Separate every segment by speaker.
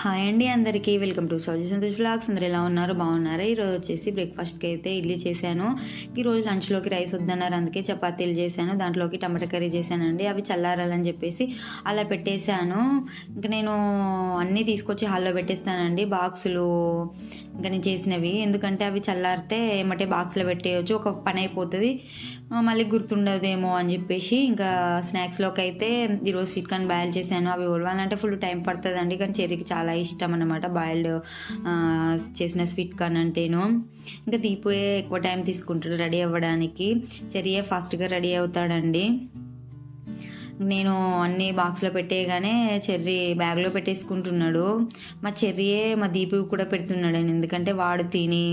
Speaker 1: Hi అండి అందరికీ. Welcome to సౌజీ సంతోష్ వ్లాగ్స్. అందరు ఎలా ఉన్నారు? బాగున్నారా? ఈరోజు వచ్చేసి బ్రేక్ఫాస్ట్కి అయితే ఇడ్లీ చేశాను. ఈరోజు లంచ్లోకి రైస్ వద్దన్నారు. అందుకే చపాతీలు చేశాను. దాంట్లోకి టమాటా కర్రీ చేశానండి. అవి చల్లారాలని చెప్పేసి అలా పెట్టేశాను. ఇంకా నేను అన్నీ తీసుకొచ్చి హాల్లో పెట్టేస్తానండి. బాక్సులు ఇంకా నేను చేసినవి. ఎందుకంటే అవి చల్లారితే ఏమంటే బాక్స్లో పెట్టేయచ్చు. ఒక పని అయిపోతుంది. మళ్ళీ గుర్తుండదేమో అని చెప్పేసి ఇంకా స్నాక్స్లోకి అయితే ఈరోజు స్వీట్ కార్న్ బాయిల్ చేశాను. అవి ఉడవాలంటే ఫుల్ టైం పడుతుందండి. కానీ చెర్రీకి చాలా ఇష్టం అనమాట బాయిల్డ్ చేసిన స్వీట్ కార్న్ అంటేను. ఇంకా దీపోయే ఎక్కువ టైం తీసుకుంటాడు రెడీ అవ్వడానికి. చెర్రీయే ఫాస్ట్గా రెడీ అవుతాడండి. నేను అన్ని బాక్స్లో పెట్టేయగానే చెర్రీ బ్యాగ్లో పెట్టేసుకుంటున్నాడు. మా చెర్రీయే మా దీపు కూడా పెడుతున్నాడు అని ఎందుకంటే వాడు తిని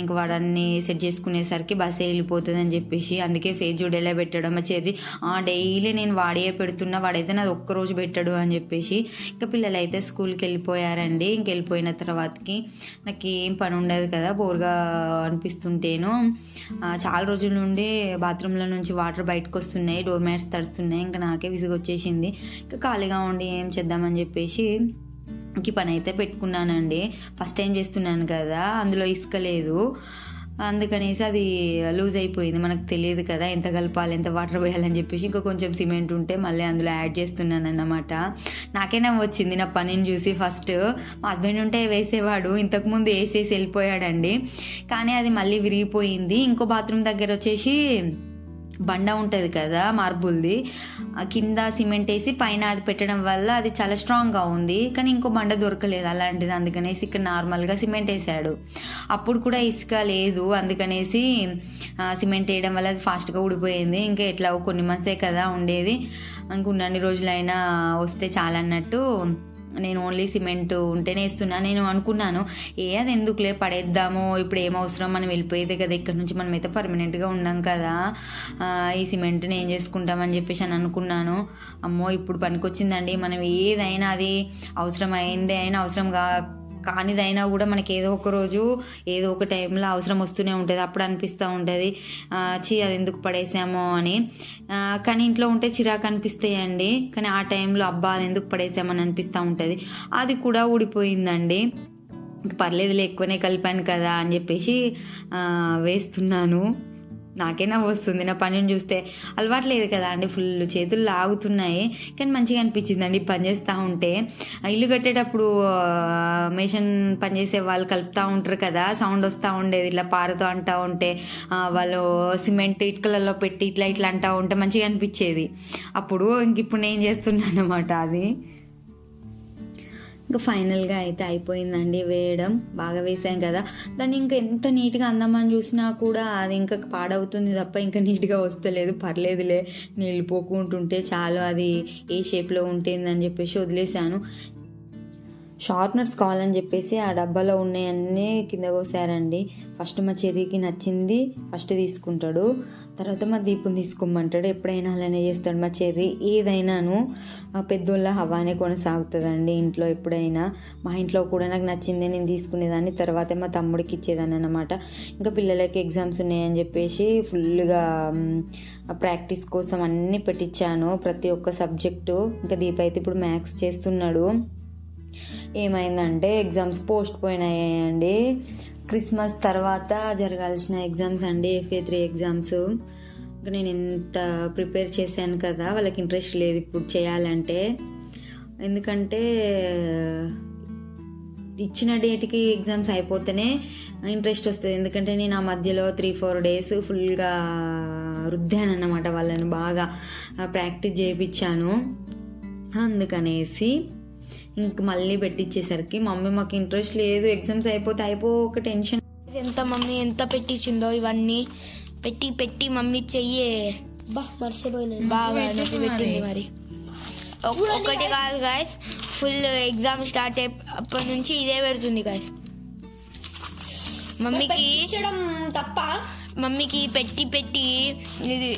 Speaker 1: ఇంకా వాడు అన్ని సెట్ చేసుకునేసరికి బస్ వెళ్ళిపోతుంది అని చెప్పేసి అందుకే ఫేస్ చూడేలా పెట్టాడు. మా చెర్రీ డైలీ నేను వాడే పెడుతున్నా వాడైతే నాది ఒక్కరోజు పెట్టాడు అని చెప్పేసి ఇంకా పిల్లలు అయితే స్కూల్కి వెళ్ళిపోయారండి. ఇంక వెళ్ళిపోయిన తర్వాతకి నాకు ఏం పని ఉండదు కదా బోర్గా అనిపిస్తుంటేను. చాలా రోజుల నుండి బాత్రూంలో నుంచి వాటర్ బయటకు వస్తున్నాయి డోర్ మ్యాట్స్ తడుస్తున్నాయి. ఇంకా నాకు విసుగు వచ్చేసింది ఇంకా ఖాళీగా ఉండి ఏం చేద్దామని చెప్పేసి ఇంక ఈ పని అయితే పెట్టుకున్నానండి. ఫస్ట్ టైం చేస్తున్నాను కదా అందులో ఇసుక లేదు. అందుకనేసి అది లూజ్ అయిపోయింది. మనకు తెలియదు కదా ఎంత కలపాలి ఎంత వాటర్ పోయాలని చెప్పేసి ఇంకా కొంచెం సిమెంట్ ఉంటే మళ్ళీ అందులో యాడ్ చేస్తున్నాను అన్నమాట నాకైనా వచ్చింది నా పనిని చూసి ఫస్ట్. మా హస్బెండ్ ఉంటే వేసేవాడు ఇంతకుముందు వేసేసి వెళ్ళిపోయాడండి. కానీ అది మళ్ళీ విరిగిపోయింది. ఇంకో బాత్రూమ్ దగ్గర వచ్చేసి బండ ఉంటుంది కదా మార్బుల్ది. కింద సిమెంట్ వేసి పైన అది పెట్టడం వల్ల అది చాలా స్ట్రాంగ్గా ఉంది. కానీ ఇంకో బండ దొరకలేదు అలాంటిది అందుకనేసి ఇక్కడ నార్మల్గా సిమెంట్ వేసాడు. అప్పుడు కూడా ఇసుక లేదు అందుకనేసి సిమెంట్ వేయడం వల్ల అది ఫాస్ట్గా ఊడిపోయింది. ఇంకా ఎట్లా కొన్ని మంత్సే కదా ఉండేది. ఇంక ఉన్నన్ని రోజులైనా వస్తే చాలా అన్నట్టు నేను ఓన్లీ సిమెంట్ ఉంటేనే ఇస్తున్నా. నేను అనుకున్నాను ఏ అది ఎందుకులే పడేద్దాము? ఇప్పుడు ఏం అవసరం? మనం వెళ్ళిపోయేదే కదా ఇక్కడ నుంచి మనం అయితే పర్మనెంట్గా ఉన్నాం కదా. ఈ సిమెంట్ని ఏం చేసుకుంటామని చెప్పేసి అని అనుకున్నాను. అమ్మో ఇప్పుడు పనికొచ్చిందండి. మనం ఏదైనా అది అవసరం అయిందే అయినా అవసరం కా కానిదైనా కూడా మనకి ఏదో ఒక రోజు ఏదో ఒక టైంలో అవసరం వస్తూనే ఉంటుంది. అప్పుడు అనిపిస్తూ ఉంటుంది. చీ అది ఎందుకు పడేసామో అని. కానీ ఇంట్లో ఉంటే చిరాకు అనిపిస్తాయండి. కానీ ఆ టైంలో అబ్బా అది ఎందుకు పడేసామని అనిపిస్తూ ఉంటుంది. అది కూడా ఊడిపోయిందండి. పర్లేదులే ఎక్కువనే కలిపాను కదా అని చెప్పేసి వేస్తున్నాను. నాకేనా వస్తుంది? నా పనిని చూస్తే అలవాటు లేదు కదా అండి. ఫుల్ చేతులు లాగుతున్నాయి. కానీ మంచిగా అనిపించిందండి పని చేస్తూ ఉంటే. ఇల్లు కట్టేటప్పుడు మిషన్ పనిచేసే వాళ్ళు కలుపుతూ ఉంటారు కదా. సౌండ్ వస్తూ ఉండేది. ఇట్లా పారుతూ అంటూ ఉంటే వాళ్ళు సిమెంట్ ఇటుకలలో పెట్టి ఇట్లా ఇట్లా అంటూ ఉంటే మంచిగా అనిపించేది. అప్పుడు ఇంక ఇప్పుడు నేను చేస్తున్నాను అనమాట అది. ఇంకా ఫైనల్గా అయితే అయిపోయిందండి వేయడం. బాగా వేసాం కదా. దాన్ని ఇంకా ఎంత నీట్గా అందామని చూసినా కూడా అది ఇంకా పాడవుతుంది తప్ప ఇంకా నీట్గా వస్తలేదు. పర్లేదులే నీళ్ళు పోకుంటుంటే చాలు అది ఏ షేప్లో ఉంటుందని చెప్పేసి వదిలేశాను. షార్ప్నర్స్ కావాలని చెప్పేసి ఆ డబ్బాలో ఉన్నాయన్నీ కింద పోసారండి. ఫస్ట్ మా చెర్రీకి నచ్చింది ఫస్ట్ తీసుకుంటాడు. తర్వాత మా దీపుని తీసుకోమంటాడు. ఎప్పుడైనా అలానే చేస్తాడు. మా చెర్రీ ఏదైనాను ఆ పెద్దోళ్ళ హవానే కొనసాగుతుందండి ఇంట్లో ఎప్పుడైనా. మా ఇంట్లో కూడా నాకు నచ్చిందే నేను తీసుకునేదాన్ని. తర్వాత మా తమ్ముడికి ఇచ్చేదాన్ని అనమాట ఇంకా పిల్లలకి ఎగ్జామ్స్ ఉన్నాయని చెప్పేసి ఫుల్గా ప్రాక్టీస్ కోసం అన్నీ పెట్టించాను. ప్రతి ఒక్క సబ్జెక్టు. ఇంకా దీప అయితే ఇప్పుడు మ్యాథ్స్ చేస్తున్నాడు. ఏమైందంటే ఎగ్జామ్స్ పోస్ట్ పోయిన్ అయ్యాయండి క్రిస్మస్ తర్వాత జరగాల్సిన ఎగ్జామ్స్ అండి ఎఫ్ఏ త్రీ ఎగ్జామ్స్. ఇంకా నేను ఎంత ప్రిపేర్ చేశాను కదా వాళ్ళకి ఇంట్రెస్ట్ లేదు ఇప్పుడు చేయాలంటే. ఎందుకంటే ఇచ్చిన డేట్కి ఎగ్జామ్స్ అయిపోతేనే ఇంట్రెస్ట్ వస్తుంది. ఎందుకంటే నేను ఆ మధ్యలో త్రీ ఫోర్ డేస్ ఫుల్గా రుద్దానన్నమాట వాళ్ళని బాగా ప్రాక్టీస్ చేయించాను అందుకనేసి ఇంక మళ్ళీ పెట్టించేసరికి మమ్మీ మాకు ఇంట్రెస్ట్ లేదు ఎగ్జామ్స్ అయిపోతే అయిపో ఒక టెన్షన్.
Speaker 2: ఎంత మమ్మీ ఎంత పెట్టించిందో ఇవన్నీ. పెట్టి పెట్టి మమ్మీ చెయ్యే.
Speaker 3: బా
Speaker 2: బాగా నొప్పి పెట్టింది మరి. ఒక్- ఒక్కటి కాదు గాయస్ ఫుల్ ఎగ్జామ్ స్టార్ట్ అప్పటి నుంచి ఇదే పెడుతుంది గాయస్ మమ్మీకి
Speaker 3: పెట్టించడం తప్ప
Speaker 2: మమ్మీకి పెట్టి పెట్టి ఇది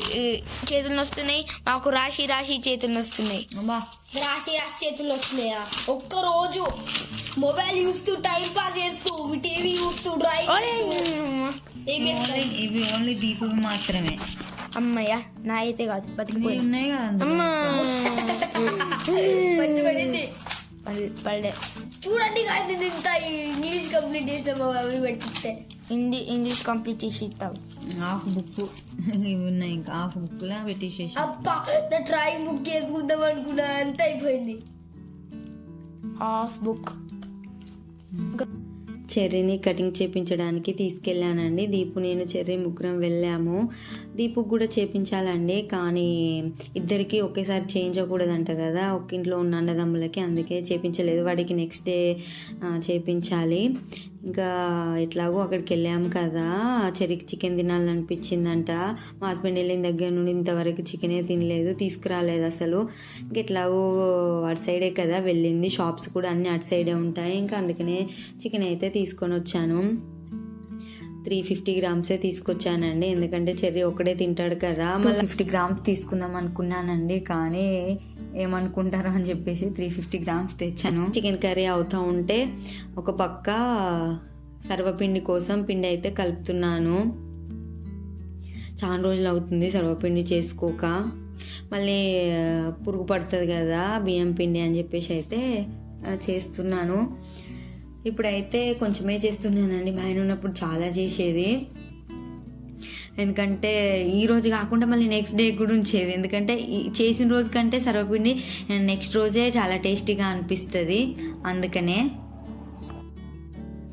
Speaker 2: చేతులు నొస్తున్నాయి. మాకు రాసి రాసి చేతులు నొస్తున్నాయి.
Speaker 1: అమ్మా.
Speaker 3: రాసి రాసి చేతులు వచ్చినాయా ఒక్క రోజు మొబైల్ చూస్తూ టైం పాస్ చేస్తూ టీవీ చూస్తూ డ్రైవ్?
Speaker 1: ఇవి ఓన్లీ దీపు మాత్రమే.
Speaker 2: అమ్మయ్య నా అయితే కాదు బతికిపోయి
Speaker 1: ఉన్నాయి కదా
Speaker 2: అమ్మా.
Speaker 3: చూడండి guys, నేను ఇంత ఇంగ్లీష్ కంప్లీట్ చేసిన మా మమ్మీ పెట్టిస్తే.
Speaker 2: హిందీ ఇంగ్లీష్ కంప్లీట్ చేసి ఇస్తాం.
Speaker 1: హాఫ్ బుక్ ఇవి ఉన్నాయి ఇంకా హాఫ్ బుక్లా పెట్టేసేసి.
Speaker 3: అప్ప నా డ్రాయింగ్ బుక్ చేసుకుందాం అనుకున్నా అంత అయిపోయింది.
Speaker 2: హాఫ్ బుక్
Speaker 1: చెర్రీని కటింగ్ చేపించడానికి తీసుకెళ్ళానండి. దీపు నేను చెర్రీ ముగ్గురం వెళ్ళాము. దీపుకు కూడా చేపించాలండి. కానీ ఇద్దరికి ఒకేసారి చేంజ్ కదా. ఒక ఇంట్లో ఉన్న అన్నదమ్ములకి అందుకే చేపించలేదు. వాడికి నెక్స్ట్ డే చేపించాలి. ఇంకా ఎట్లాగో అక్కడికి వెళ్ళాము కదా. చెరికి చికెన్ తినాలనిపించిందంట. మా హస్బెండ్ వెళ్ళిన దగ్గర నుండి ఇంతవరకు చికెనే తినలేదు తీసుకురాలేదు అసలు. ఇంక ఎట్లాగో అటు సైడే కదా వెళ్ళింది. షాప్స్ కూడా అన్నీ అటు సైడే ఉంటాయి. ఇంకా అందుకనే చికెన్ అయితే తీసుకొని వచ్చాను. త్రీ ఫిఫ్టీ గ్రామ్సే తీసుకొచ్చానండి. ఎందుకంటే చెర్రీ ఒకడే తింటాడు కదా. మళ్ళీ ఫిఫ్టీ గ్రామ్స్ తీసుకుందాం అనుకున్నానండి. కానీ ఏమనుకుంటారో అని చెప్పేసి త్రీ ఫిఫ్టీ గ్రామ్స్ తెచ్చాను. చికెన్ కర్రీ అవుతూ ఉంటే ఒక పక్క సర్వపిండి కోసం పిండి అయితే కలుపుతున్నాను. చాలా రోజులు అవుతుంది సర్వపిండి చేసుకోక. మళ్ళీ పురుగు పడుతుంది కదా బియ్యం పిండి అని చెప్పేసి అయితే చేస్తున్నాను. ఇప్పుడైతే కొంచెమే చేస్తున్నానండి. మా ఆయన ఉన్నప్పుడు చాలా చేసేది. ఎందుకంటే ఈ రోజు కాకుండా మళ్ళీ నెక్స్ట్ డే కూడా ఉంచేది. ఎందుకంటే ఈ చేసిన రోజు కంటే సర్వపిండి నెక్స్ట్ రోజే చాలా టేస్టీగా అనిపిస్తుంది. అందుకనే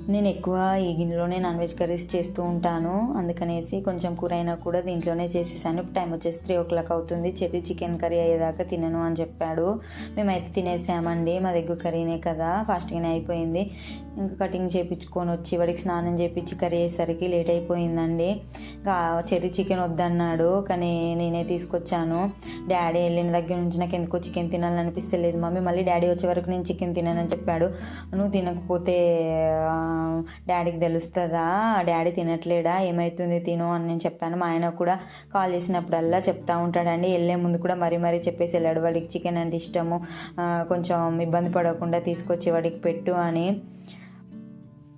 Speaker 1: నేను ఎక్కువ ఈ గిన్నెలోనే నాన్ వెజ్ కర్రీస్ చేస్తూ ఉంటాను. అందుకనేసి కొంచెం కూర అయినా కూడా దీంట్లోనే చేసేసాను. ఇప్పుడు టైం వచ్చేసి త్రీ ఓ క్లాక్ అవుతుంది. చెర్రీ చికెన్ కర్రీ అయ్యేదాకా తినను అని చెప్పాడు. మేమైతే తినేసామండి. మా దగ్గర కర్రీనే కదా. ఫాస్ట్గానే అయిపోయింది. ఇంకా కటింగ్ చేయించుకొని వచ్చి వాడికి స్నానం చేయించి కర్రీ అయ్యేసరికి లేట్ అయిపోయిందండి. ఇంకా చెర్రీ చికెన్ వద్దన్నాడు. కానీ నేనే తీసుకొచ్చాను. డాడీ వెళ్ళిన దగ్గర నుంచి నాకు ఎందుకో చికెన్ తినాలనిపిస్తలేదు. మమ్మీ మళ్ళీ డాడీ వచ్చే వరకు నేను చికెన్ తిననని చెప్పాడు. నువ్వు తినకపోతే డాడీకి తెలుస్తుందా? డాడీ తినట్లేడా? ఏమవుతుంది తిను అని నేను చెప్పాను. మా ఆయన కూడా కాల్ చేసినప్పుడల్లా చెప్తా ఉంటాడండి. వెళ్ళే ముందు కూడా మరీ మరీ చెప్పేసి వెళ్ళాడు. వాడికి చికెన్ అంటే ఇష్టము. కొంచెం ఇబ్బంది పడకుండా తీసుకొచ్చి వాడికి పెట్టు అని.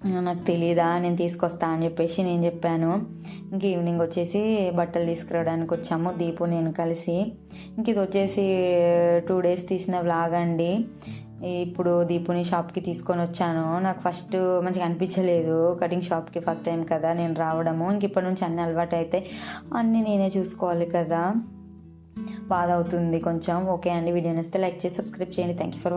Speaker 1: నాకు తెలియదా నేను తీసుకొస్తా అని చెప్పేసి నేను చెప్పాను. ఇంక ఈవినింగ్ వచ్చేసి బట్టలు తీసుకురావడానికి వచ్చాము. దీపు నేను కలిసి. ఇంక ఇది వచ్చేసి టూ డేస్ తీసిన వ్లాగ్ అండి. ఇప్పుడు దీపుని షాప్కి తీసుకొని వచ్చాను. నాకు ఫస్ట్ మంచిగా అనిపించలేదు. కటింగ్ షాప్కి ఫస్ట్ టైం కదా నేను రావడము. ఇంక ఇప్పటి నుంచి అన్ని అలవాటు అయితే అన్నీ నేనే చూసుకోవాలి కదా. బాధ అవుతుంది కొంచెం. ఓకే అండి వీడియో నచ్చితే లైక్ చేసి సబ్స్క్రైబ్ చేయండి. Thank you for